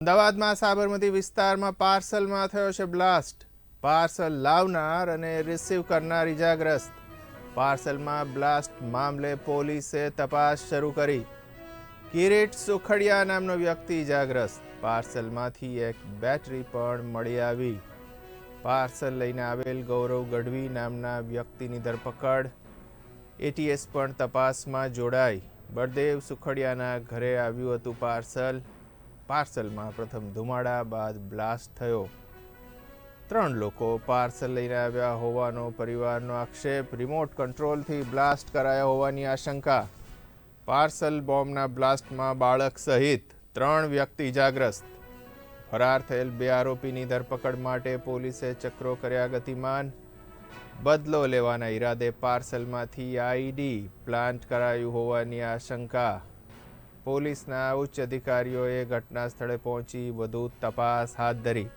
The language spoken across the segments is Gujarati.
અમદાવાદમાં સાબરમતી વિસ્તારમાં પાર્સલમાં થયો છે બ્લાસ્ટ. પાર્સલ લાવનાર અને રિસીવ કરનાર ઇજાગ્રસ્ત પાર્સલમાં બ્લાસ્ટ મામલે પોલીસે તપાસ શરૂ કરી. કિરીટ સુખડિયા નામનો વ્યક્તિ ઇજાગ્રસ્ત પાર્સલમાંથી એક બેટરી પણ મળી આવી. પાર્સલ લઈને આવેલ ગૌરવ ગઢવી નામના વ્યક્તિની ધરપકડ. એટીએસ પણ તપાસમાં જોડાઈ. બળદેવ સુખડિયાના ઘરે આવ્યું હતું પાર્સલ. પાર્સલમાં પ્રથમ ધુમાડા બાદ બ્લાસ્ટ થયો. ત્રણ લોકો પાર્સલ લઈને આવ્યા હોવાનો પરિવારનો આક્ષેપ. રિમોટ કંટ્રોલથી બ્લાસ્ટ કરાયા હોવાની આશંકા. પાર્સલ બોમ્બના બ્લાસ્ટમાં બાળક સહિત ત્રણ વ્યક્તિ ઇજાગ્રસ્ત. ફરાર થયેલ બે આરોપીની ધરપકડ માટે પોલીસે ચક્રો કર્યા ગતિમાન. બદલો લેવાના ઈરાદે પાર્સલમાંથી આઈડી પ્લાન્ટ કરાયું હોવાની આશંકા. પોલીસના ઉચ્ચ અધિકારીઓએ ઘટના સ્થળે પહોંચી વધુ તપાસ હાથ ધરી.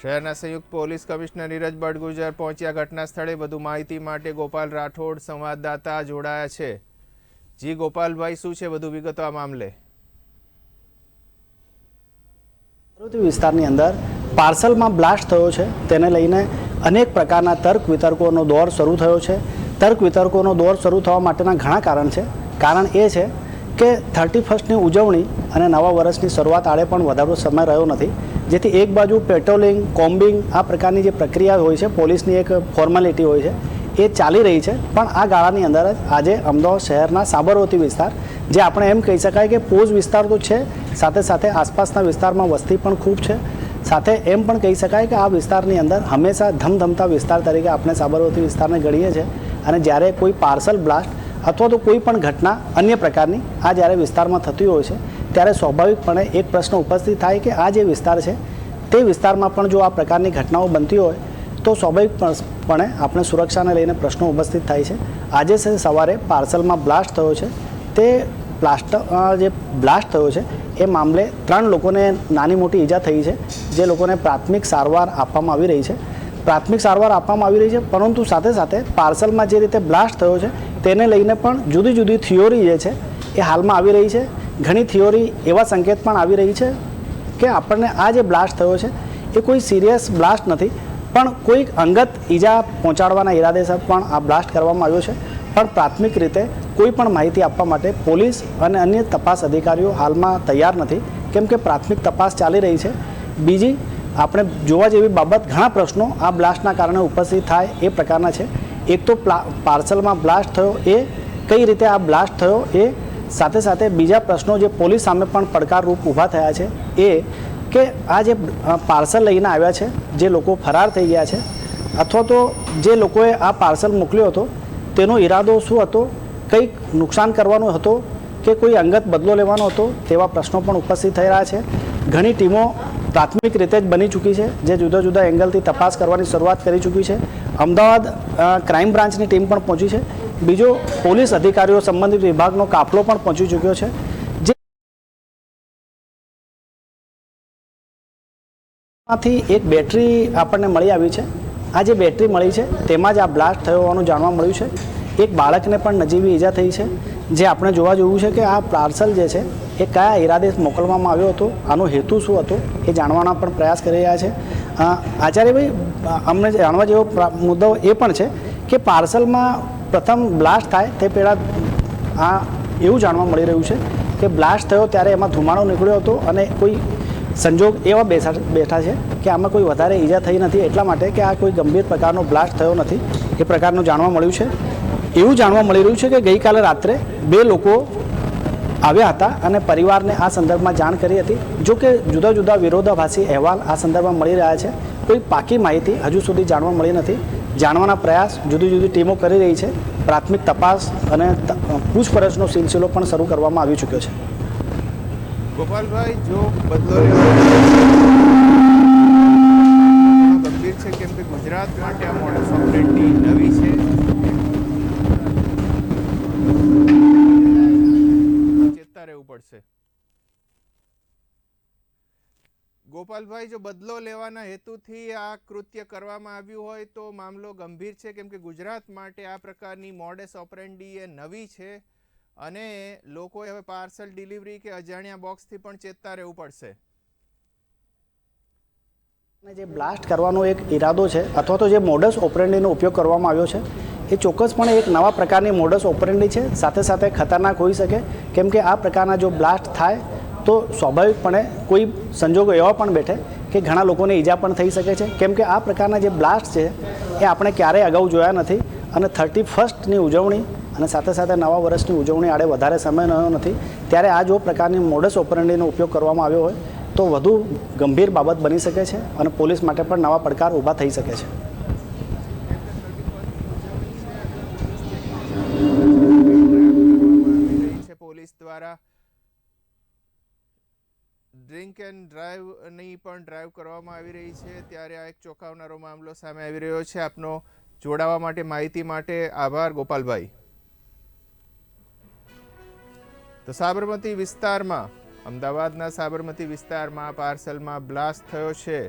શહેરના સંયુક્ત પોલીસ કમિશનર નીરજ બડગુજર પહોંચ્યા ઘટના સ્થળે વધુ માહિતી માટે ગોપાલ રાઠોડ સંવાદદાતા જોડાયા છે. જી ગોપાલભાઈ, શું છે વધુ વિગતો આ મામલે? વિસ્તારની અંદર પાર્સલમાં બ્લાસ્ટ થયો છે. તેને લઈને અનેક પ્રકારના તર્ક વિતર્કોનો દોર શરૂ થયો છે. તર્ક વિતર્કોનો દોર શરૂ થવા માટેના ઘણા કારણ છે. કારણ એ છે કે થર્ટી ફર્સ્ટની ઉજવણી અને નવા વર્ષની શરૂઆત આડે પણ વધારો સમય રહ્યો નથી. જેથી એક બાજુ પેટ્રોલિંગ, કોમ્બિંગ આ પ્રકારની જે પ્રક્રિયા હોય છે, પોલીસની એક ફોર્માલિટી હોય છે, એ ચાલી રહી છે. પણ આ ગાળાની અંદર જ આજે અમદાવાદ શહેરના સાબરમતી વિસ્તાર, જે આપણે એમ કહી શકાય કે પોઝ વિસ્તાર તો છે, સાથે સાથે આસપાસના વિસ્તારમાં વસ્તી પણ ખૂબ છે. સાથે એમ પણ કહી શકાય કે આ વિસ્તારની અંદર હંમેશા ધમધમતા વિસ્તાર તરીકે આપણે સાબરમતી વિસ્તારને ગણીએ છીએ. અને જ્યારે કોઈ પાર્સલ બ્લાસ્ટ અથવા તો કોઈ પણ ઘટના અન્ય પ્રકારની આ જ્યારે વિસ્તારમાં થતી હોય છે, ત્યારે સ્વાભાવિકપણે એક પ્રશ્ન ઉપસ્થિત થાય કે આ જે વિસ્તાર છે, તે વિસ્તારમાં પણ જો આ પ્રકારની ઘટનાઓ બનતી હોય, તો સ્વાભાવિકપણે આપણે સુરક્ષાને લઈને પ્રશ્નો ઉપસ્થિત થાય છે. આજે સવારે પાર્સલમાં બ્લાસ્ટ થયો છે, તે પ્લાસ્ટ જે બ્લાસ્ટ થયો છે, એ મામલે ત્રણ લોકોને નાની મોટી ઈજા થઈ છે, જે લોકોને પ્રાથમિક સારવાર આપવામાં આવી રહી છે. પ્રાથમિક સારવાર આપવામાં આવી રહી છે, પરંતુ સાથે સાથે પાર્સલમાં જે રીતે બ્લાસ્ટ થયો છે, તેને લઈને પણ જુદી જુદી થિયોરી જે છે, એ હાલમાં આવી રહી છે. ઘણી થિયોરી એવા સંકેત પણ આવી રહી છે કે આપણને આ જે બ્લાસ્ટ થયો છે, એ કોઈ સિરિયસ બ્લાસ્ટ નથી, પણ કોઈક અંગત ઈજા પહોંચાડવાના ઈરાદેસર પણ આ બ્લાસ્ટ કરવામાં આવ્યો છે. પણ પ્રાથમિક રીતે કોઈ પણ માહિતી આપવા માટે પોલીસ અને અન્ય તપાસ અધિકારીઓ હાલમાં તૈયાર નથી, કેમ કે પ્રાથમિક તપાસ ચાલી રહી છે. બીજી આપણે જોવા જેવી બાબત ઘણા પ્રશ્નો આ બ્લાસ્ટના કારણે ઉપસ્થિત થાય એ પ્રકારના છે. એક તો પાર્સલમાં બ્લાસ્ટ થયો એ કઈ રીતે આ બ્લાસ્ટ થયો એ સાથે સાથે બીજા પ્રશ્નો જે પોલીસ સામે પણ પડકારરૂપ ઊભા થયા છે એ કે આ જે પાર્સલ લઈને આવ્યા છે, જે લોકો ફરાર થઈ ગયા છે અથવા તો જે લોકોએ આ પાર્સલ મોકલ્યો હતો, તેનો ઈરાદો શું હતો, કંઈક નુકસાન કરવાનો હતો કે કોઈ અંગત બદલો લેવાનો હતો તેવા પ્રશ્નો પણ ઉપસ્થિત થઈ રહ્યા છે. ઘણી ટીમો પ્રાથમિક રીતે જ બની ચૂકી છે. જે જુદા જુદા એંગલથી તપાસ કરવાની શરૂઆત કરી ચૂકી છે. અમદાવાદ ક્રાઇમ બ્રાન્ચની ટીમ પણ પહોંચી છે. બીજો પોલીસ અધિકારીઓ સંબંધિત વિભાગનો કાફલો પણ પહોંચી ચૂક્યો છે. જે માંથી એક બેટરી આપણને મળી આવી છે. આ જે બેટરી મળી છે, તેમાં જ આ બ્લાસ્ટ થયો હોવાનું જાણવા મળ્યું છે. એક બાળકને પણ નજીવી ઈજા થઈ છે. જે આપણે જોવા જોયું છે કે આ પાર્સલ જે છે, એ કયા ઈરાદે મોકલવામાં આવ્યો હતો, આનો હેતુ શું હતો, એ જાણવાના પણ પ્રયાસ કરી રહ્યા છે. આચાર્યભાઈ, અમને જાણવા જેવો મુદ્દો એ પણ છે કે પાર્સલમાં પ્રથમ બ્લાસ્ટ થાય તે પહેલાં આ એવું જાણવા મળી રહ્યું છે કે બ્લાસ્ટ થયો ત્યારે એમાં ધુમાડો નીકળ્યો હતો અને કોઈ સંજોગ એવા બેસા, બેઠા છે કે આમાં કોઈ વધારે ઈજા થઈ નથી એટલા માટે કે આ કોઈ ગંભીર પ્રકારનો બ્લાસ્ટ થયો નથી એ પ્રકારનું જાણવા મળ્યું છે. એવું જાણવા મળી રહ્યું છે કે ગઈકાલે રાત્રે બે લોકો આવ્યા હતા અને પરિવારને આ સંદર્ભમાં જાણ કરી હતી. જો કે જુદા જુદા વિરોધાભાસી અહેવાલ આ સંદર્ભમાં મળી રહ્યા છે. કોઈ પાકી માહિતી હજુ સુધી જાણવા મળી નથી. જાણવાના પ્રયાસ જુદી જુદી ટીમો કરી રહી છે. પ્રાથમિક તપાસ અને પૂછપરછનો સિલસિલો પણ શરૂ કરવામાં આવી ચૂક્યો છે. ગોપાલભાઈ, જો બદલો લેવાનો ગંભીર છે કેમ કે ગુજરાત માટે આ મોડસ ઓપરેન્ડી નવી છે ચેતતા રહેવું પડશે. ગોપાલભાઈ, જો બદલો લેવાના હેતુથી આ કૃત્ય કરવામાં આવ્યું હોય તો મામલો ગંભીર છે, કેમ કે ગુજરાત માટે આ પ્રકારની મોડેસ ઓપરેન્ડી એ નવી છે અને લોકોએ હવે પાર્સલ ડિલિવરી કે અજાણ્યા બોક્સથી પણ ચેતતા રહેવું પડશે. જે બ્લાસ્ટ કરવાનો એક ઈરાદો છે, અથવા તો જે મોડસ ઓપરેન્ડીનો ઉપયોગ કરવામાં આવ્યો છે એ ચોક્કસપણે એક નવા પ્રકારની મોડસ ઓપરેન્ડી છે. સાથે સાથે ખતરનાક હોઈ શકે. કેમ કે આ પ્રકારના જો બ્લાસ્ટ થાય, તો સ્વાભાવિકપણે કોઈ સંજોગો એવા પણ બેઠે કે ઘણા લોકોને ઈજા પણ થઈ શકે છે. કેમ કે આ પ્રકારના જે બ્લાસ્ટ છે, એ આપણે ક્યારેય અગાઉ જોયા નથી અને થર્ટી ફર્સ્ટની ઉજવણી અને સાથે સાથે નવા વર્ષની ઉજવણી આડે વધારે સમય રહ્યો નથી. ત્યારે આ જો પ્રકારની મોડસ ઓપરેન્ડીનો ઉપયોગ કરવામાં આવ્યો હોય, તો વધુ ગંભીર બાબત બની શકે છે અને પોલીસ માટે પણ નવા પડકાર ઊભા થઈ શકે છે કરવામાં આવી રહી છે પોલીસ દ્વારા ડ્રિંક એન્ડ ડ્રાઈવની પણ ડ્રાઈવ કરવામાં આવી રહી છે. ત્યારે આ એક ચોંકાવનારો મામલો સામે આવી રહ્યો છે. આપનો જોડાવા માટે, માહિતી માટે આભાર, ગોપાલભાઈ. તો સાબરમતી વિસ્તારમાં, અમદાવાદના સાબરમતી વિસ્તારમાં પાર્સલમાં બ્લાસ્ટ થયો છે.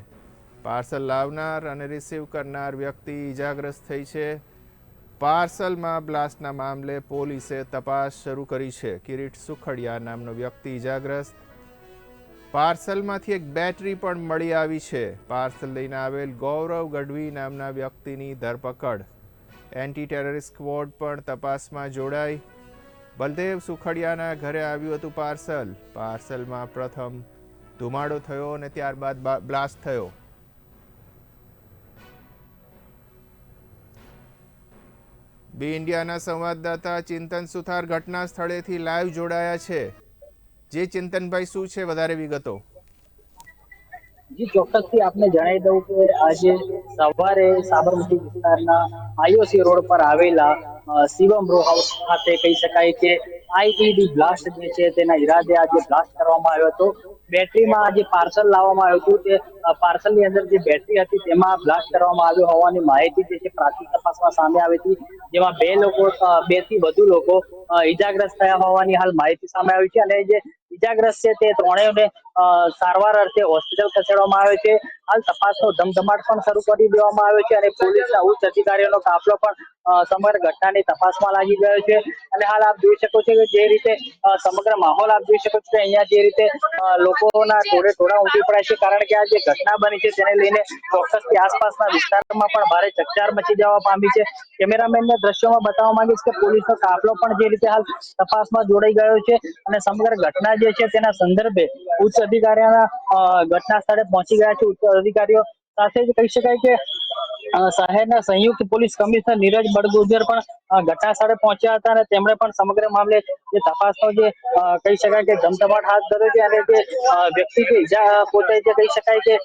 પાર્સલ લાવનાર અને રિસીવ કરનાર વ્યક્તિ ઇજાગ્રસ્ત થઈ છે. પાર્સલમાં બ્લાસ્ટના મામલે પોલીસે તપાસ શરૂ કરી છે. કિરીટ સુખડિયા નામનો વ્યક્તિ ઇજાગ્રસ્ત પાર્સલમાંથી એક બેટરી પણ મળી આવી છે. પાર્સલ લઈને આવેલ ગૌરવ ગઢવી નામના વ્યક્તિની ધરપકડ. એન્ટી ટેરરિસ્ટ સ્ક્વોડ પણ તપાસમાં જોડાઈ. બલદેવ સુખડિયાના ઘરે આવ્યું હતું પાર્સલ. પાર્સલમાં પ્રથમ ધુમાડો થયો અને ત્યારબાદ બ્લાસ્ટ થયો. બી ઇન્ડિયાના સંવાદદાતા ચિંતન સુથાર ઘટના સ્થળેથી લાઈવ જોડાયા છે. જે ચિંતનભાઈ શું છે વધારે વિગતો? જી, ચોક્કસથી આપને જણાવી દઉં કે આજે સવારે સાબરમતી વિસ્તારના આઈઓસી રોડ પર આવેલા શિવમ રો હાઉસ ખાતે કહી શકાય કે આઈઈડી બ્લાસ્ટ જે છે તેના ઈરાદે આજે બ્લાસ્ટ કરવામાં આવ્યો હતો. બેટરીમાં આજે પાર્સલ લાવવામાં આવ્યું હતું. તે પાર્સલની અંદર જે બેટરી હતી તેમાં બ્લાસ્ટ કરવામાં આવ્યો હોવાની માહિતી જે છે પ્રાથમિક તપાસમાં સામે આવી હતી. જેમાં બે લોકો બેથી વધુ લોકો ઈજાગ્રસ્ત થયા હોવાની હાલ માહિતી સામે આવી છે. અને જે ઈજાગ્રસ્ત છે તે ત્રણેયને સારવાર અર્થે હોસ્પિટલ ખસેડવામાં આવે છે. હાલ તપાસનો ધમધમાટ પણ શરૂ કરી દેવામાં આવ્યો છે અને પોલીસના ઉચ્ચ અધિકારીઓનો કાફલો પણ સમગ્ર ઘટનાની તપાસમાં લાગી ગયો છે. અને હાલ આપ જોઈ શકો છો કે જે રીતે સમગ્ર માહોલ આપ જોઈ શકો છો કે અહીંયા જે રીતે લોકોના ટોળે ટોળા ઉમટી પડ્યા છે. કારણ કે આ જે ઘટના બની છે તેને લઈને ચોક્કસથી આસપાસના વિસ્તારમાં પણ ભારે ચકચાર મચી જવા પામી છે. કેમેરામેનના દ્રશ્યોમાં બતાવવા માંગીશ કે પોલીસનો કાફલો પણ જે રીતે હાલ તપાસમાં જોડાઈ ગયો છે અને સમગ્ર ઘટના જે છે તેના સંદર્ભે ઉચ્ચ અધિકારીઓના ઘટના સ્થળે પહોંચી ગયા છે. ઉચ્ચ અધિકારીઓ સાથે જ કહી શકાય કે શહેરના સંયુક્ત પોલીસ કમિશનર નીરજ બડગુજર પણ ઘટનાસ્થળે પહોંચ્યા હતા અને તેમણે પણ સમગ્ર મામલે જે તપાસનો જે કહી શકાય કે ધમધમાટ હાથ ધર્યો છે અને જે વ્યક્તિ જે ઈજા પોતે જે કહી શકાય કે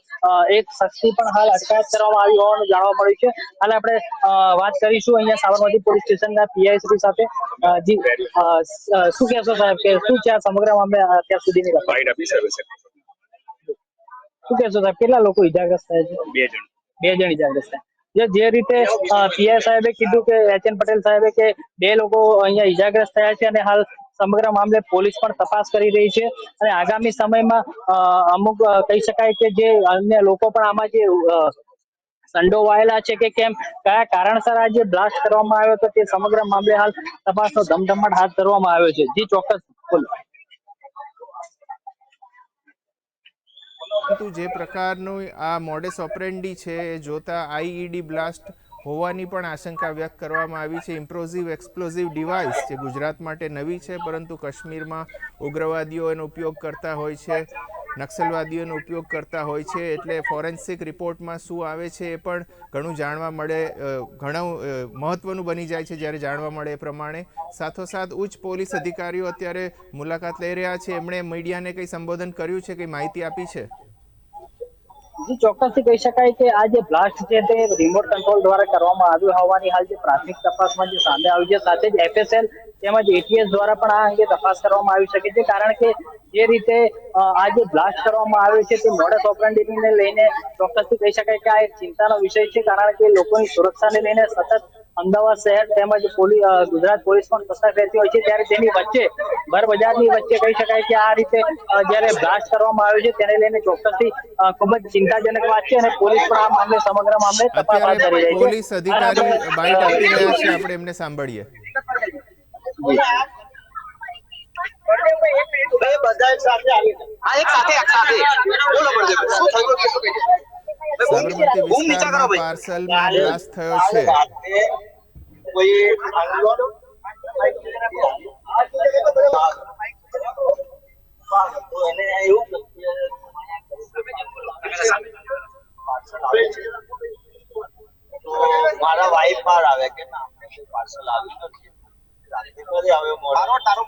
એક શખ્સની પણ હાલ અટકાયત કરવામાં આવી હોવાનું જાણવા મળ્યું છે. હાલ આપણે વાત કરીશું અહીંયા સાબરમતી પોલીસ સ્ટેશનના પીઆઈ શ્રી સાથે. જી શું કહેશો સાહેબ કે શું છે આ સમગ્ર મામલે અત્યાર સુધીની શું કહેશો સાહેબ? કેટલા લોકો ઈજાગ્રસ્ત થયા છે? બે જણ. બે જણ ઈજાગ્રસ્ત થયા. જે જે રીતે પીઆઈ સાહેબે કીધું કે એચ એન પટેલ સાહેબે કે બે લોકો અહીંયા ઈજાગ્રસ્ત થયા છે અને હાલ સમગ્ર મામલે પોલીસ પણ તપાસ કરી રહી છે. અને આગામી સમયમાં અમુક કહી શકાય કે જે અન્ય લોકો પણ આમાં જે સંડોવાયેલા છે કે કેમ કયા કારણસર આ જે બ્લાસ્ટ કરવામાં આવ્યો હતો તે સમગ્ર મામલે હાલ તપાસનો ધમધમાટ હાથ ધરવામાં આવ્યો છે. જી ચોક્કસ બોલો. પરંતુ જે પ્રકારનું આ મોડેસ ઓપરેન્ડી છે, એ જોતા આઈઈડી બ્લાસ્ટ હોવાની પણ આશંકા વ્યક્ત કરવામાં આવી છે. ઇમ્પ્રોઝિવ એક્સપ્લોઝિવ ડિવાઇસ જે ગુજરાત માટે નવી છે, પરંતુ કાશ્મીરમાં ઉગ્રવાદીઓ એનો ઉપયોગ કરતા હોય છે. નક્સલવાદીઓનો ઉપયોગ કરતા હોય છે. એટલે ફોરેન્સિક રિપોર્ટમાં શું આવે છે એ પણ ઘણું જાણવા મળે ઘણું મહત્વનું બની જાય છે જ્યારે જાણવા મળે એ પ્રમાણે. સાથોસાથ ઉચ્ચ પોલીસ અધિકારીઓ અત્યારે મુલાકાત લઈ રહ્યા છે. એમણે મીડિયાને કંઈ સંબોધન કર્યું છે, કંઈ માહિતી આપી છે? જી, ચોક્કસથી કહી શકાય કે આ જે બ્લાસ્ટ છે તે રિમોટ કંટ્રોલ દ્વારા કરવામાં આવ્યું હોવાની હાલ જે પ્રાથમિક તપાસમાં જે સામે આવ્યું છે, સાથે જ એફએસએલ તેમજ એટીએસ દ્વારા પણ આ અંગે તપાસ કરવામાં આવી શકે છે. કારણ કે જે રીતે આ જે બ્લાસ્ટ કરવામાં આવ્યો છે તે મોડસ ઓપરેન્ડીને લઈને ચોક્કસથી કહી શકાય કે આ એક ચિંતાનો વિષય છે કારણ કે લોકોની સુરક્ષાને લઈને સતત અમદાવાદ શહેર તેમજ ગુજરાત પોલીસ પણ સસ્તા રહેતી હોય છે ત્યારે તેની વચ્ચે ભર બજારની વચ્ચે કહી શકાય કે આ રીતે જ્યારે બ્લાસ્ટ કરવામાં આવ્યો છે તેને લઈને ચોક્કસથી ખૂબ જ ચિંતાજનક વાત છે અને પોલીસ પણ આ મામલે સમગ્ર મામલે તપાસ હાથ ધરી રહી છે. પોલીસ અધિકારી બાઇટ આપી રહ્યા છે આપણે એમને સાંભળીએ. સાબરમતી વિસ્તારમાં પાર્સલમાં થયો છે. મારા વાઈફ બહાર આવે કે ના? પાર્સલ આવ્યું નથી. રાત્રે ઘરે આવ્યો તારો તારો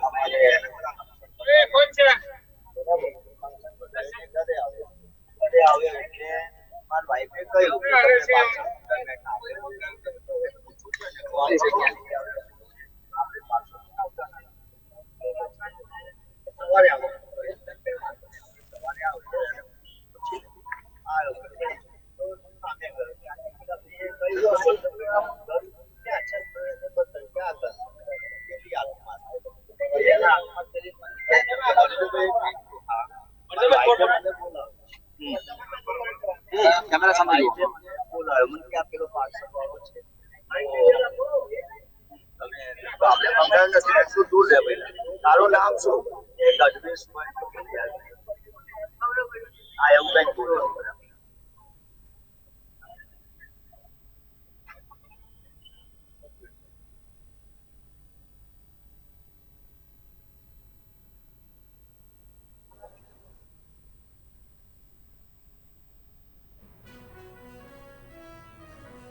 કેમેરા સામે બોલાયો મને કે આ પેલો પાર્સલ વાળો છે તમે તો આપણે મંગાવ્યું નથી ને શું દૂર રહે ભાઈ તારું નામ શું એ ગજવેશ આ એવું કંઈક બોલો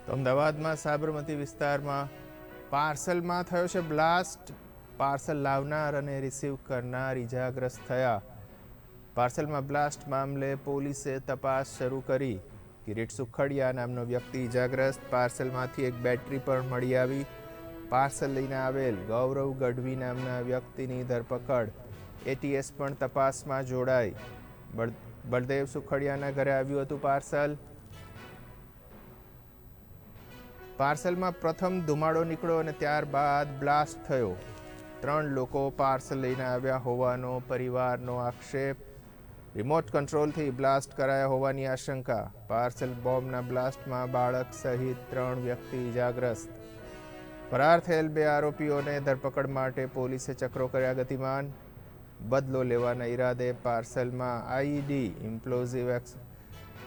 તો અમદાવાદમાં, સાબરમતી વિસ્તારમાં પાર્સલમાં થયો છે બ્લાસ્ટ. પાર્સલ લાવનાર અને રિસીવ કરનાર ઇજાગ્રસ્ત થયા. પાર્સલમાં બ્લાસ્ટ મામલે પોલીસે તપાસ શરૂ કરી. કિરીટ સુખડિયા નામનો વ્યક્તિ ઇજાગ્રસ્ત પાર્સલમાંથી એક બેટરી પણ મળી આવી. પાર્સલ લઈને આવેલ ગૌરવ ગઢવી નામના વ્યક્તિની ધરપકડ. એટીએસ પણ તપાસમાં જોડાઈ. બળ- બળદેવ સુખડિયાના ઘરે આવ્યું હતું પાર્સલ. પાર્સલમાં પ્રથમ ધુમાડો નીકળ્યો અને ત્યારબાદ બ્લાસ્ટ થયો. ત્રણ લોકો પાર્સલ લઈને આવ્યા હોવાનો પરિવારનો આક્ષેપ. રિમોટ કંટ્રોલથી બ્લાસ્ટ કરાયા હોવાની આશંકા. પાર્સલ બોમ્બના બ્લાસ્ટમાં બાળક સહિત ત્રણ વ્યક્તિ ઇજાગ્રસ્ત. ફરાર થયેલ બે આરોપીઓને ધરપકડ માટે પોલીસે ચક્રો કર્યા ગતિમાન. બદલો લેવાના ઈરાદે પાર્સલમાં ID, implosive ex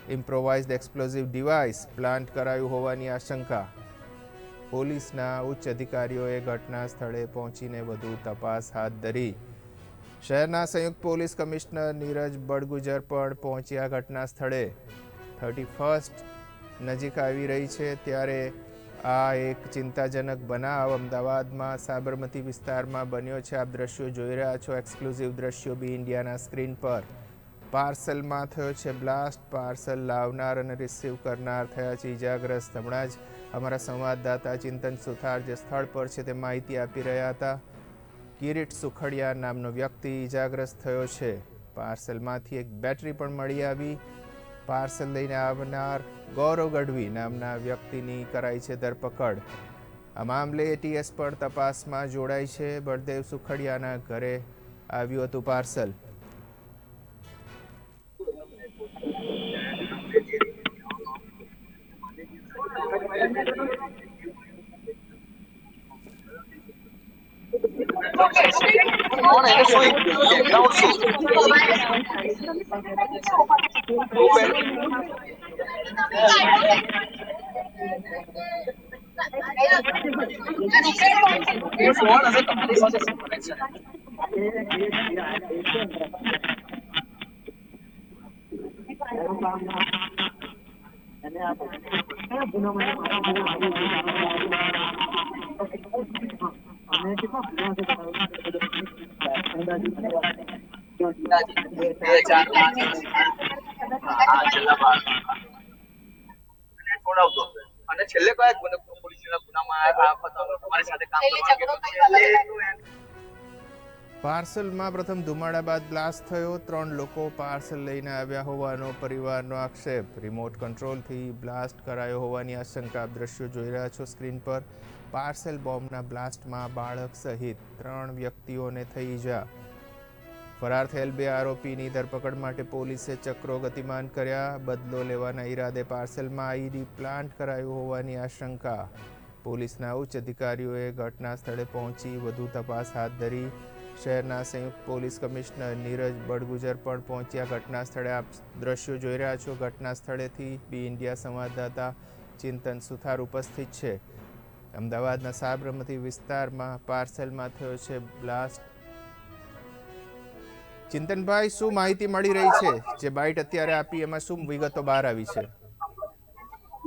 improvised explosive device plant કરાયું હોવાની આશંકા. પોલીસના ઉચ્ચ અધિકારીઓએ ઘટના સ્થળે પહોંચીને વધુ તપાસ હાથ ધરી. શહેરના સંયુક્ત પોલીસ કમિશનર નીરજ બડગુજર પણ પહોંચ્યા ઘટના સ્થળે. થર્ટી ફર્સ્ટ નજીક આવી રહી છે ત્યારે આ એક ચિંતાજનક બનાવ અમદાવાદમાં સાબરમતી વિસ્તારમાં બન્યો છે. આપ દ્રશ્યો જોઈ રહ્યા છો. એક્સક્લુઝિવ દ્રશ્યો બી ઇન્ડિયાના સ્ક્રીન પર. પાર્સલમાં થયો છે બ્લાસ્ટ. પાર્સલ લાવનાર અને રિસીવ કરનાર થયા છે ઇજાગ્રસ્ત હમણાં જ અમારા સંવાદદાતા ચિંતન સુથાર જે સ્થળ પર છે તે માહિતી આપી રહ્યા હતા. કિરીટ સુખડિયા નામનો વ્યક્તિ ઇજાગ્રસ્ત થયો છે. પાર્સલમાંથી એક બેટરી પણ મળી આવી. પાર્સલ લઈને આવનાર ગૌરવ ગઢવી નામના વ્યક્તિની કરાઈ છે ધરપકડ. આ મામલે એટીએસ પણ તપાસમાં જોડાય છે. બળદેવ સુખડિયાના ઘરે આવ્યું હતું પાર્સલ. કોણ એને શું બેકગ્રાઉન્ડ શું એ ફોન હશે તમારી પાસે શું connection? બે ચાર પાંચ હા છેલ્લા બાર અને છેલ્લે કયા પોલીસ ગુનામાં તમારી સાથે કામ એમ પાર્સલમાં પ્રથમ ધુમાડા બાદ બ્લાસ્ટ થયો. ત્રણ લોકો પાર્સલ લઈને આવ્યા હોવાનો પરિવારનો આક્ષેપ. રિમોટ કંટ્રોલથી બ્લાસ્ટ કરાયો હોવાની આશંકા. દ્રશ્યો જોઈ રહ્યા છો સ્ક્રીન પર. પાર્સલ બોમ્બના બ્લાસ્ટમાં બાળક સહિત ત્રણ વ્યક્તિઓને થઈ ઈજા. ફરાર થયેલ બે આરોપીની ધરપકડ માટે પોલીસે ચક્રો ગતિમાન કર્યા. બદલો લેવાના ઈરાદે પાર્સલમાં આઈડી પ્લાન્ટ કરાયું હોવાની આશંકા. પોલીસના ઉચ્ચ અધિકારીઓએ ઘટના સ્થળે પહોંચી વધુ તપાસ હાથ ધરી. શહેરના સંયુક્ત પોલીસ કમિશનર નીરજ બડગુજર પણ પહોંચ્યા. ઘટના સ્થળે આપ દ્રશ્યો જોઈ રહ્યા છો. ઘટના સ્થળેથી બી ઇન્ડિયા સંવાદદાતા ચિંતન સુથાર ઉપસ્થિત છે. અમદાવાદના સાબરમતી વિસ્તારમાં પાર્સલમાં થયો છે બ્લાસ્ટ. ચિંતનભાઈ, શું માહિતી મળી રહી છે? જે બાઇટ અત્યારે આપી, એમાં શું વિગતો બહાર આવી છે?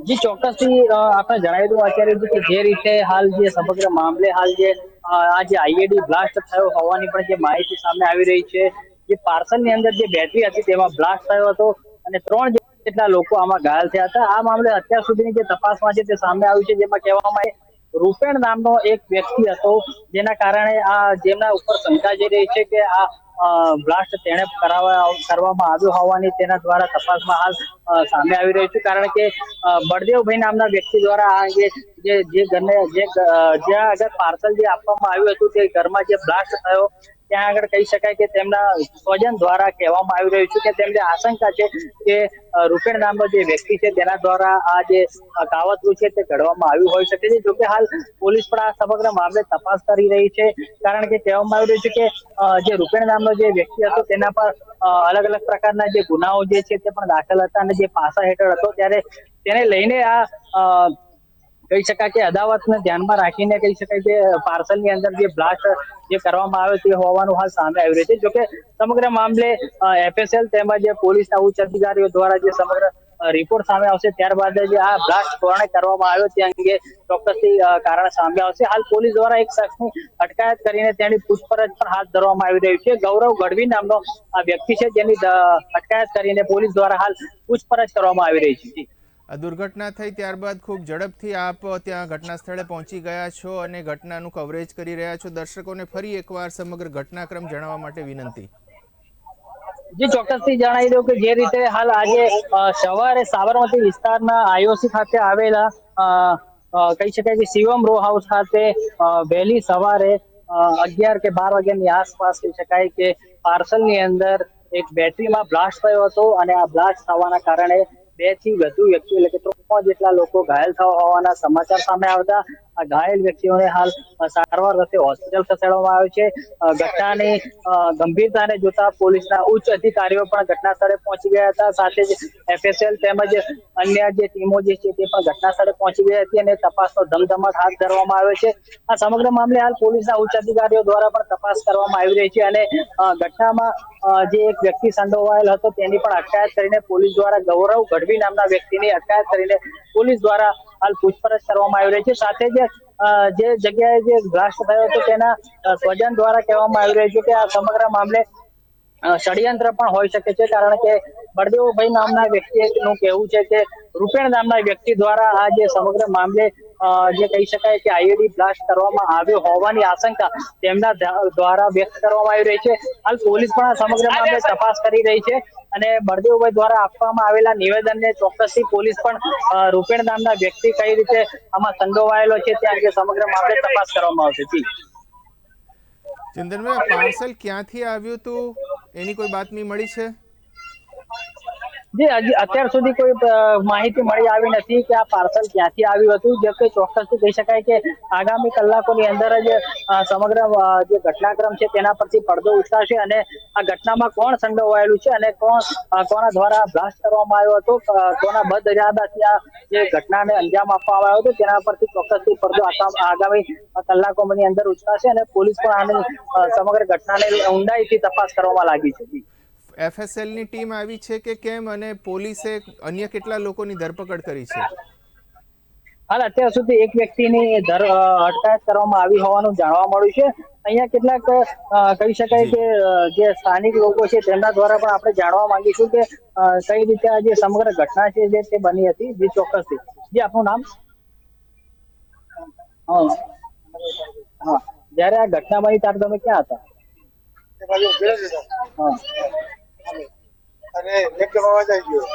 જી, ચોક્કસથી આપણે જણાવી દઉં અત્યારે જે રીતે હાલ જે સમગ્ર મામલે હાલ જે આ જે બ્લાસ્ટ થયો હોવાની પણ જે માહિતી સામે આવી રહી છે, જે પાર્સલની અંદર જે બેટરી હતી તેમાં બ્લાસ્ટ થયો હતો અને ત્રણ જેટલા લોકો આમાં ઘાયલ થયા હતા. આ મામલે અત્યાર સુધીની જે તપાસમાં છે તે સામે આવ્યું છે, જેમાં કહેવામાં આવે રૂપેણ નામનો એક વ્યક્તિ હતો, જેના કારણે આ જેમના ઉપર શંકા જઈ રહી છે કે આ બ્લાસ્ટ તેણે કરાવવા કરવામાં આવ્યો હોવાની તેના દ્વારા તપાસમાં હાલ સામે આવી રહ્યું છે. કારણ કે બળદેવભાઈ નામના વ્યક્તિ દ્વારા આ અંગે જે જે ઘરને, જે જ્યાં આગળ પાર્સલ જે આપવામાં આવ્યું હતું તે ઘરમાં જે બ્લાસ્ટ થયો ત્યાં આગળ કહી શકાય કે તેમના સ્વજન દ્વારા કહેવામાં આવી રહ્યું છે કે તેમને આશંકા છે કે રૂપેણ નામનો જે વ્યક્તિ છે તેના દ્વારા આ જે કાવતરું છે તે ઘડવામાં આવ્યું હોઈ શકે છે. જોકે હાલ પોલીસ પણ આ સમગ્ર મામલે તપાસ કરી રહી છે. કારણ કે કહેવામાં આવી રહ્યું છે કે જે રૂપેણ નામનો જે વ્યક્તિ હતો તેના પર અલગ અલગ પ્રકારના જે ગુનાઓ જે છે તે પણ દાખલ હતા અને જે પાસા હેઠળ હતો ત્યારે તેને લઈને આ અ, કહી શકાય કે અદાવતને ધ્યાનમાં રાખીને કહી શકાય કે પાર્સલની અંદર જે બ્લાસ્ટ જે કરવામાં આવ્યો તે હોવાનું હાલ સામે આવી રહ્યું છે. જોકે સમગ્ર મામલે એફએસએલ તેમજ પોલીસના ઉચ્ચ અધિકારીઓ દ્વારા જે સમગ્ર રિપોર્ટ સામે આવશે, ત્યારબાદ જે આ બ્લાસ્ટ કોણે કરવામાં આવ્યો તે અંગે ચોક્કસથી કારણ સામે આવશે. હાલ પોલીસ દ્વારા એક શખ્સની અટકાયત કરીને તેની પૂછપરછ પણ હાથ ધરવામાં આવી રહી છે. ગૌરવ ગઢવી નામનો આ વ્યક્તિ છે, જેની અટકાયત કરીને પોલીસ દ્વારા હાલ પૂછપરછ કરવામાં આવી રહી છે. દુર્ઘટના થઈ ત્યારબાદ ખૂબ ઝડપથી આપ ત્યાં ઘટના સ્થળે પહોંચી ગયા છો અને ઘટનાનું કવરેજ કરી રહ્યા છો. દર્શકોને ફરી એકવાર સમગ્ર ઘટનાક્રમ જણાવવા માટે વિનંતી. જી, ચોક્કસથી જણાવી દઉં કે જે રીતે હાલ આજે સવારે સાબરમતી વિસ્તારના આઈઓસી ખાતે આવેલા કહી શકાય કે શિવમ રો હાઉસ ખાતે વહેલી સવારે અગિયાર કે બાર વાગ્યાની આસપાસ કહી શકાય કે પાર્સલની અંદર એક બેટરીમાં બ્લાસ્ટ થયો હતો અને આ બ્લાસ્ટ થવાના કારણે બેથી વધુ વ્યક્તિઓ, એટલે કે ત્રણ જેટલા લોકો ઘાયલ થવા હોવાના સમાચાર સામે આવતા ઘાયલ વ્યક્તિઓને હાલ સારવાર અર્થે હોસ્પિટલ ખસેડવામાં આવ્યો છે. ઘટનાની ગંભીરતાને જોતા પોલીસના ઉચ્ચ અધિકારીઓ પણ ઘટના સ્થળે પહોંચી ગયા હતા. સાથે જ એફએસએલ તેમજ અન્ય જે ટીમો જે છે તે પણ ઘટના સ્થળે પહોંચી ગઈ હતી અને તપાસનો ધમધમાટ હાથ ધરવામાં આવ્યો છે. આ સમગ્ર મામલે હાલ પોલીસના ઉચ્ચ અધિકારીઓ દ્વારા પણ તપાસ કરવામાં આવી રહી છે અને ઘટનામાં જે એક વ્યક્તિ સંડોવાયેલ હતો તેની પણ અટકાયત કરીને પોલીસ દ્વારા ગૌરવ ગઢવી નામના વ્યક્તિની અટકાયત કરીને પોલીસ દ્વારા હાલ પૂછપરછ કરવામાં આવી રહી છે. સાથે જ જે જગ્યાએ જે બ્લાસ્ટ થયો હતો તેના સ્વજન દ્વારા કહેવામાં આવી રહ્યું છે કે આ સમગ્ર મામલે ષડયંત્ર પણ હોઈ શકે છે. કારણ કે બળદેવભાઈ નામના વ્યક્તિનું કહેવું છે કે રૂપેણ નામના વ્યક્તિ દ્વારા આ જે સમગ્ર મામલે જે કહી શકાય કે આઈઈડી બ્લાસ્ટ કરવામાં આવ્યો હોવાની આશંકા તેમના દ્વારા વ્યક્ત કરવામાં આવી રહી છે. હાલ પોલીસ પણ આ સમગ્ર મામલે તપાસ કરી રહી છે. અને બળદેવભાઈ દ્વારા આપવામાં આવેલા નિવેદનને ચોક્કસથી પોલીસ પણ રૂપેણ નામના વ્યક્તિ કઈ રીતે આમાં સંડોવાયેલો છે તે અંગે સમગ્ર મામલે તપાસ કરવામાં આવશે. જી. પાર્સલ ક્યાંથી આવ્યું હતું? એની કોઈ બાતમી મળી છે? જી અત્યાર સુધી કોઈ માહિતી મળી આવી નથી કે આ પાર્સલ ક્યાંથી આવ્યું હતું, જે કે ચોક્કસથી કહી શકાય કે આગામી કલાકોની અંદર જ સમગ્ર જે ઘટનાક્રમ છે તેના પરથી પડદો ઉઠાશે અને આ ઘટનામાં કોણ સંડોવાયેલું છે અને કોણ કોના દ્વારા બ્લાસ્ટ કરવામાં આવ્યો હતો કોના બદ ઇરાદાથી આ જે ઘટનાને અંજામ આપવામાં આવ્યો હતો, તેના પરથી ચોક્કસથી પડદો આગામી કલાકોની અંદર ઉચકાશે અને પોલીસ પણ આની સમગ્ર ઘટનાને ઊંડાઈથી તપાસ કરવામાં લાગી છે. એફએસએલની ટીમ આવી છે કે કેમ? અને પોલીસે અન્ય કેટલા લોકોની ધરપકડ કરી છે? હાલ અત્યાર સુધી એક વ્યક્તિની ધર અટકાયત કરવામાં આવી હોવાનું જાણવા મળ્યું છે. અહીંયા કેટલાક કહી શકાય કે જે સ્થાનિક લોકો છે તેમના દ્વારા પણ આપણે જાણવા માંગીશું કે કઈ રીતે આ જે સમગ્ર ઘટના છે જે તે બની હતી, જે ચોક્કસથી. જે, આપનું નામ? હા. હા. જ્યારે આ ઘટના બની ત્યારે તમે ક્યાં હતા. હા. અને એકદમ અવાજ જાય ગયો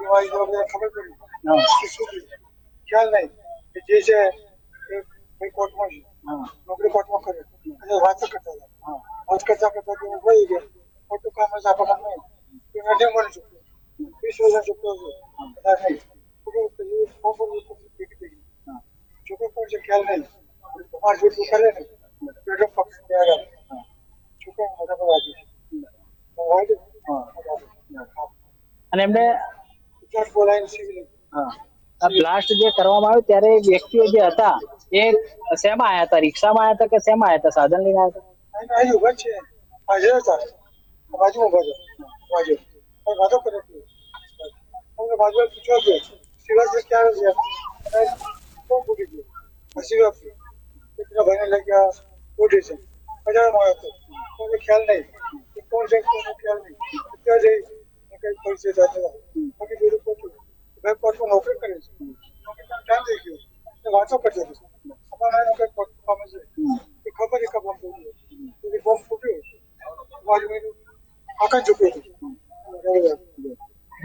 અવાજ તો અમને ખબર પડી. શું ખ્યાલ નહીં કે જે છે એ કોર્ટમાં છે. નોકરી કોર્ટમાં કરે. અને વાત કરતા હતા. વાત કરતા કરતા તો વહી ગયા ખોટું કામ જ આપણને નહીં. એ નથી મળી ચૂક્યું વીસ વર્ષ ચૂકતો હતો કદાચ નહીં. ફોન પર. છોકરો પણ છે ખ્યાલ નહીં. તમારે જેટલું કરે ને એટલું પક્ષ આગળ છોકરા મોટા પર વાગ્યું છે. વાગ્યું અને એમને બ્લાસ્ટ જે કરવામાં આવ્યો ત્યારે વ્યક્તિઓ જે હતા, એ શેમાં આયા હતા? રિક્ષામાં આયા હતા કે શેમાં આયા હતા? સાધન લઈને ઊભા છે. હાજર હતા. બાજુમાં છે બાજુ વાતો કરે આવ્યો ખ્યાલ નહીં. કોણ બાકી બીજું ખોટું ભાઈ કોર્ટમાં નોકરી કરે છે. થઈ ગયો એ વાંચો કરતો હતો અમારા કઈ કોર્ટ છે એ ખબર એ ખબર પડી બોમ્બ ફૂટ્યો બાજુ આખા ચૂક્યો હતો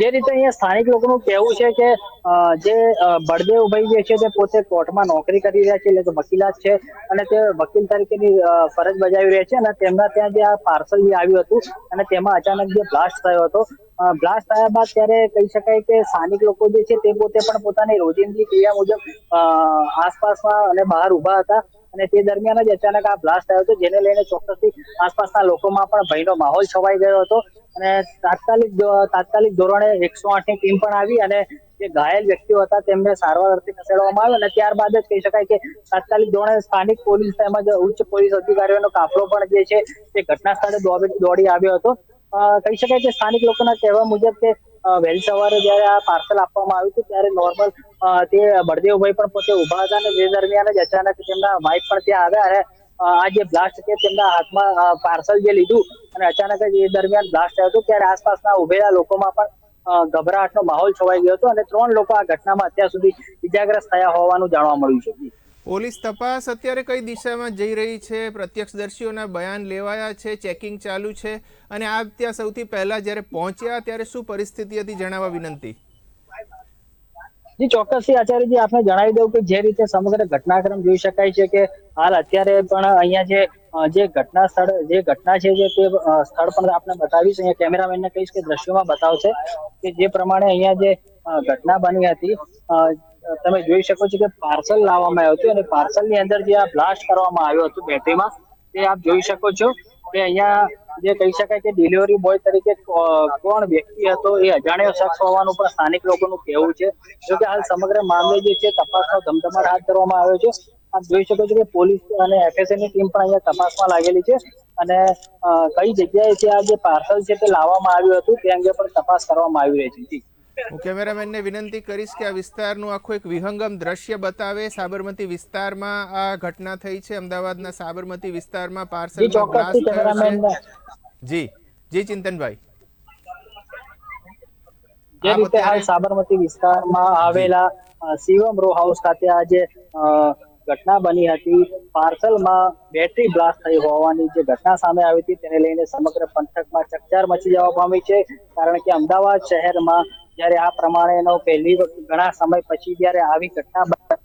જે રીતે અહીંયા સ્થાનિક લોકોનું કહેવું છે કે જે બળદેવભાઈ જે છે તે પોતે કોર્ટમાં નોકરી કરી રહ્યા છે, એટલે કે વકીલાત છે અને તે વકીલ તરીકેની ફરજ બજાવી રહ્યા છે અને તેમના ત્યાં જે આ પાર્સલ જે આવ્યું હતું અને તેમાં અચાનક જે બ્લાસ્ટ થયો હતો બ્લાસ્ટ થયા બાદ ત્યારે કહી શકાય કે સ્થાનિક લોકો જે છે તે પોતે પણ પોતાની રોજિંદી ક્રિયા મુજબ આસપાસમાં અને બહાર ઊભા હતા અને તે દરમિયાન જ અચાનક આ બ્લાસ્ટ થયો હતો, જેને લઈને ચોક્કસથી આસપાસના લોકોમાં પણ ભયનો માહોલ છવાઈ ગયો હતો. અને તાત્કાલિક તાત્કાલિક ધોરણે એકસો આઠની ટીમ પણ આવી અને જે ઘાયલ વ્યક્તિઓ હતા તેમને સારવાર અર્થે ખસેડવામાં આવ્યો અને ત્યારબાદ જ કહી શકાય કે તાત્કાલિક ધોરણે સ્થાનિક પોલીસ તેમજ ઉચ્ચ પોલીસ અધિકારીઓનો કાફલો પણ જે છે તે ઘટના સ્થળે દોડી આવ્યો હતો. કહી શકાય કે સ્થાનિક લોકોના કહેવા મુજબ કે વહેલી સવારે જયારે આ પાર્સલ આપવામાં આવ્યું હતું, ત્યારે નોર્મલ તે બળદેવભાઈ પણ પોતે ઊભા હતા અને તે દરમિયાન જ અચાનક તેમના વાઇફ પણ ત્યાં આવ્યા અને આ જે બ્લાસ્ટ છે તેમના હાથમાં પાર્સલ જે લીધું અને અચાનક જ એ દરમિયાન બ્લાસ્ટ થયો હતો, ત્યારે આસપાસના ઉભેલા લોકોમાં પણ ગભરાટનો માહોલ છવાઈ ગયો હતો અને ત્રણ લોકો આ ઘટનામાં અત્યાર સુધી ઇજાગ્રસ્ત થયા હોવાનું જાણવા મળ્યું છે. પોલીસ તપાસ અત્યારે કઈ દિશામાં જઈ રહી છે? પ્રત્યક્ષદર્શીઓના બયાન લેવાયા છે, ચેકિંગ ચાલુ છે અને આ ત્યાં સૌથી પહેલા જ્યારે પહોંચ્યા ત્યારે શું પરિસ્થિતિ હતી જણાવવા વિનંતી. જી, ચોક્કસથી આચાર્યજી, આપને જણાવી દઉં કે જે રીતે સમગ્ર ઘટનાક્રમ જોઈ શકાય છે કે હાલ અત્યારે પણ અહીંયા જે જે ઘટના સ્થળ, જે ઘટના છે જે તે સ્થળ પણ આપણે બતાવીશ. અહીંયા કેમેરામેનને કહીશ કે દ્રશ્યોમાં બતાવશે કે જે પ્રમાણે અહીંયા જે ઘટના બની હતી તમે જોઈ શકો છો કે પાર્સલ લાવવામાં આવ્યું હતું અને પાર્સલની અંદર જે આ બ્લાસ્ટ કરવામાં આવ્યું હતું બેટરીમાં, તે આપ જોઈ શકો છો કે અહીંયા જે કહી શકાય કે ડિલિવરી બોય તરીકે કોણ વ્યક્તિ હતો એ અજાણ્યો શખ્સ હોવાનું પણ સ્થાનિક લોકોનું કહેવું છે. જોકે હાલ સમગ્ર મામલે જે છે, તપાસનો ધમધમાટ હાથ ધરવામાં આવ્યો છે. આપ જોઈ શકો છો કે પોલીસ અને FSA ની ટીમ પણ અહીંયા તપાસમાં લાગેલી છે અને કઈ કઈ જગ્યાએથી આ જે પાર્સલ છે તે લાવવામાં આવ્યું હતું તે અંગે પણ તપાસ કરવામાં આવી રહી છે. હું કેમેરામેનને વિનંતી કરીશ કે આ વિસ્તારનું આખું એક વિહંગમ દ્રશ્ય બતાવે. સાબરમતી વિસ્તારમાં આ ઘટના થઈ છે. અમદાવાદના સાબરમતી વિસ્તારમાં છે. જી જી ચિંતનભાઈ. જે રીતે હાલ સાબરમતી વિસ્તારમાં આવેલા શિવમ રો હાઉસ ખાતે આ જે અ, ઘટના બની હતી. પાર્સલમાં બેટરી બ્લાસ્ટ થઈ હોવાની જે ઘટના સામે આવી હતી, તેને લઈને સમગ્ર પંથકમાં ચકચાર મચી જવા પામી છે. કારણ કે અમદાવાદ શહેરમાં જ્યારે આ પ્રમાણેનો પહેલી વખત ઘણા સમય પછી જ્યારે આવી ઘટના માહોલ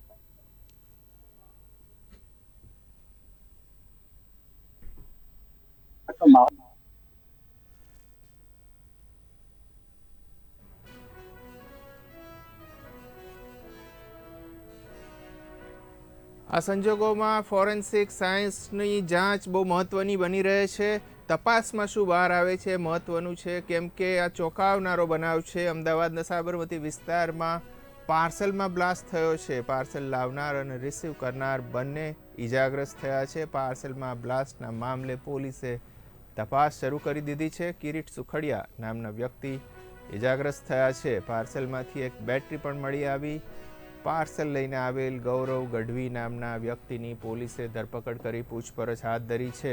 આ સંજોગોમાં ફોરેન્સિક સાયન્સની જાંચ બહુ મહત્ત્વની બની રહે છે. તપાસમાં શું બહાર આવે છે મહત્ત્વનું છે? કેમ કે આ ચોંકાવનારો બનાવ છે. અમદાવાદના સાબરમતી વિસ્તારમાં પાર્સલમાં બ્લાસ્ટ થયો છે. પાર્સલ લાવનાર અને રિસીવ કરનાર બંને ઈજાગ્રસ્ત થયા છે. પાર્સલમાં બ્લાસ્ટના મામલે પોલીસે તપાસ શરૂ કરી દીધી છે. કિરીટ સુખડિયા નામના વ્યક્તિ ઈજાગ્રસ્ત થયા છે. પાર્સલમાંથી એક બેટરી પણ મળી આવી. પાર્સલ લઈને આવેલ ગૌરવ ગઢવી નામના વ્યક્તિની પોલીસે ધરપકડ કરી પૂછપરછ હાથ ધરી છે.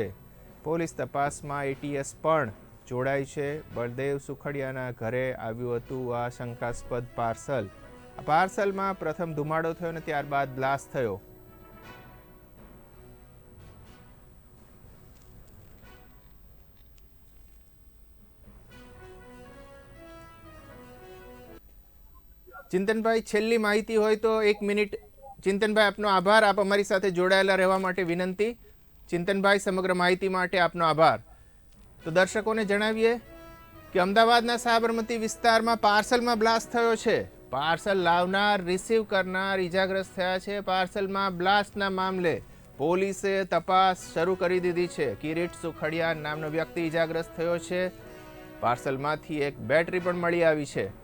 પોલીસ તપાસમાં એટીએસ પણ જોડાઈ છે. બળદેવ સુખડિયાના ઘરે આવ્યું હતું આ શંકાસ્પદ પાર્સલ. આ પાર્સલમાં પ્રથમ ધુમાડો થયો અને ત્યારબાદ બ્લાસ્ટ થયો. ચિંતનભાઈ, છેલ્લી માહિતી હોય તો એક મિનિટ. ચિંતનભાઈ, આપનો આભાર. આપ અમારી સાથે જોડાયેલા રહેવા માટે વિનંતી. ચિંતનભાઈ, સમગ્ર માહિતી માટે આપનો આભાર. તો દર્શકોને જણાવીએ કે અમદાવાદના સાબરમતી વિસ્તારમાં પાર્સલમાં બ્લાસ્ટ થયો છે. પાર્સલ લાવનાર, રિસીવ કરનાર ઈજાગ્રસ્ત થયા છે. પાર્સલમાં બ્લાસ્ટના મામલે પોલીસે તપાસ શરૂ કરી દીધી છે. કિરીટ સુખડિયા નામનો વ્યક્તિ ઇજાગ્રસ્ત થયો છે. પાર્સલમાંથી એક બેટરી પણ મળી આવી છે.